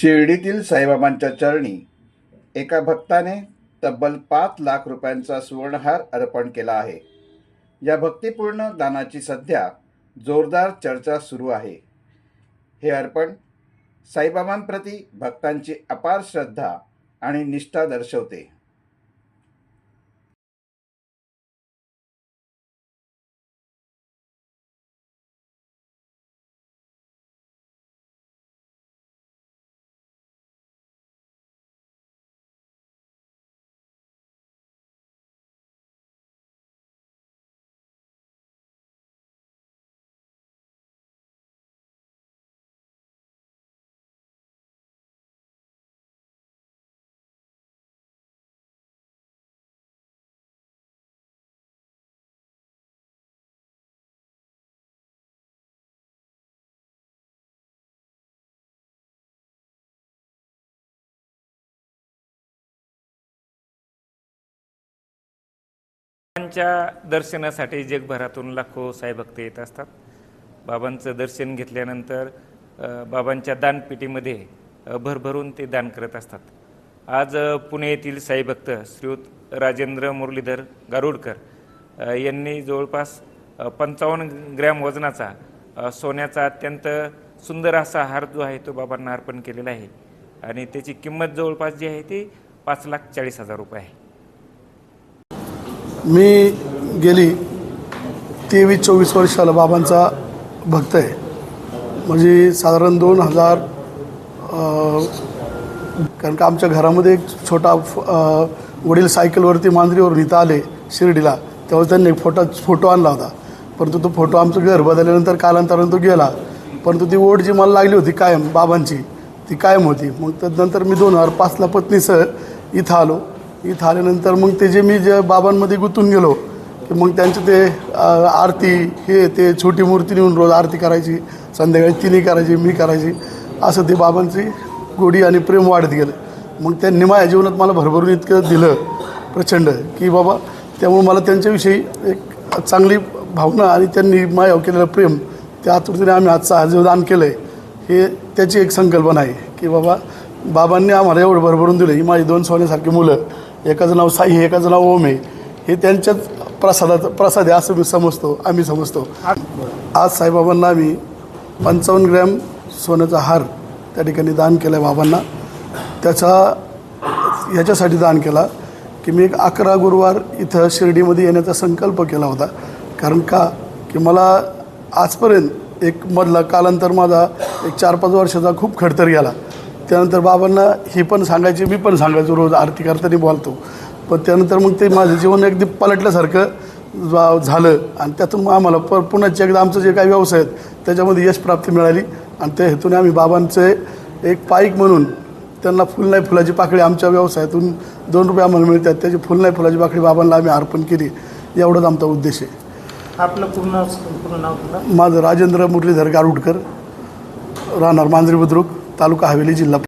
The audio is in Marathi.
शिर्डीतील साईबाबांच्या चरणी एका भक्ताने तब्बल पाच लाख रुपयांचा सुवर्णहार अर्पण केला आहे. या भक्तिपूर्ण दानाची सध्या जोरदार चर्चा सुरू आहे. हे अर्पण साईबाबांप्रती भक्तांची अपार श्रद्धा आणि निष्ठा दर्शवते. बाबांच्या दर्शनासाठी जगभरातून लाखो साईभक्त येत असतात. बाबांचं दर्शन घेतल्यानंतर बाबांच्या दानपेटीमध्ये भरभरून ते दान करत असतात. आज पुणे येथील साईभक्त श्रीयुत राजेंद्र मुरलीधर गारुडकर यांनी जवळपास पंचावन्न ग्रॅम वजनाचा सोन्याचा अत्यंत सुंदर असा हार जो आहे तो बाबांना अर्पण केलेला आहे. आणि त्याची किंमत जवळपास जी आहे ती पाच लाख चाळीस हजार रुपये आहे. मी गेली तेवीस चोवीस वर्षाला बाबांचा भक्त आहे. म्हणजे साधारण दोन हजार कारण का आमच्या घरामध्ये एक छोटा फ- वडील सायकलवरती मांजरीवरून इथं आले शिर्डीला तेव्हा त्यांनी एक फोटो फोटो आणला होता. परंतु तो फोटो आमचं घर बदलल्यानंतर कालांतरानं तो गेला. परंतु ती ओढ जी मला लागली होती कायम बाबांची ती कायम होती. मग त्यानंतर मी दोन हजार पाचला पत्नीसह इथं आलो. इथं आल्यानंतर मग ते जे मी जे बाबांमध्ये गुंतून गेलो की मग त्यांचे ते आरती हे ते छोटी मूर्ती नेऊन रोज आरती करायची संध्याकाळी तिने करायची मी करायची असं ते बाबांची गोडी आणि प्रेम वाढत गेलं. मग त्यांनी माझ्या जीवनात मला भरभरून इतकं दिलं प्रचंड की बाबा त्यामुळे मला त्यांच्याविषयी एक चांगली भावना आणि त्यांनी मायाव केलेलं प्रेम त्या आतुरतेने आम्ही आजचं हा दान केलं आहे हे त्याची एक संकल्पना आहे की बाबा बाबांनी आम्हाला एवढं भरभरून दिलं ही माझी दोन सोन्यासारखी मुलं एकाचं नाव साई आहे एकाचं नाव ओम आहे हे त्यांच्याच प्रसादाचं प्रसाद आहे असं मी समजतो आम्ही समजतो. आज साईबाबांना आम्ही पंचावन्न ग्रॅम सोन्याचा हार त्या ठिकाणी दान केला आहे बाबांना. त्याचा ह्याच्यासाठी दान केला की मी एक अकरा गुरुवार इथं शिर्डीमध्ये येण्याचा संकल्प केला होता. कारण का? की मला आजपर्यंत एक मधला कालांतर माझा एक चार पाच वर्षाचा खूप खडतर गेला. त्यानंतर बाबांना ही पण सांगायची मी पण सांगायचो रोज आरती करताना बोलतो. पण त्यानंतर मग ते माझं जीवन अगदी पलटल्यासारखं झालं. आणि त्यातून आम्हाला प पुन्हा एकदा आमचं जे काही व्यवसाय आहेत त्याच्यामध्ये यशप्राप्ती मिळाली. आणि त्या हेतूने आम्ही बाबांचे एक पाईक म्हणून त्यांना फुल नाही फुलाची पाकळी आमच्या व्यवसायातून दोन रुपये आम्हाला मिळतात. त्याची फुल नाही फुलाची पाकळी बाबांना आम्ही अर्पण केली. एवढाच आमचा उद्देश आहे. आपलं पूर्ण पूर्ण नाव माझं राजेंद्र मुरलीधर गारुडकर. राहणार मांजरी बुद्रुक. तालुका हवेली जिल्हा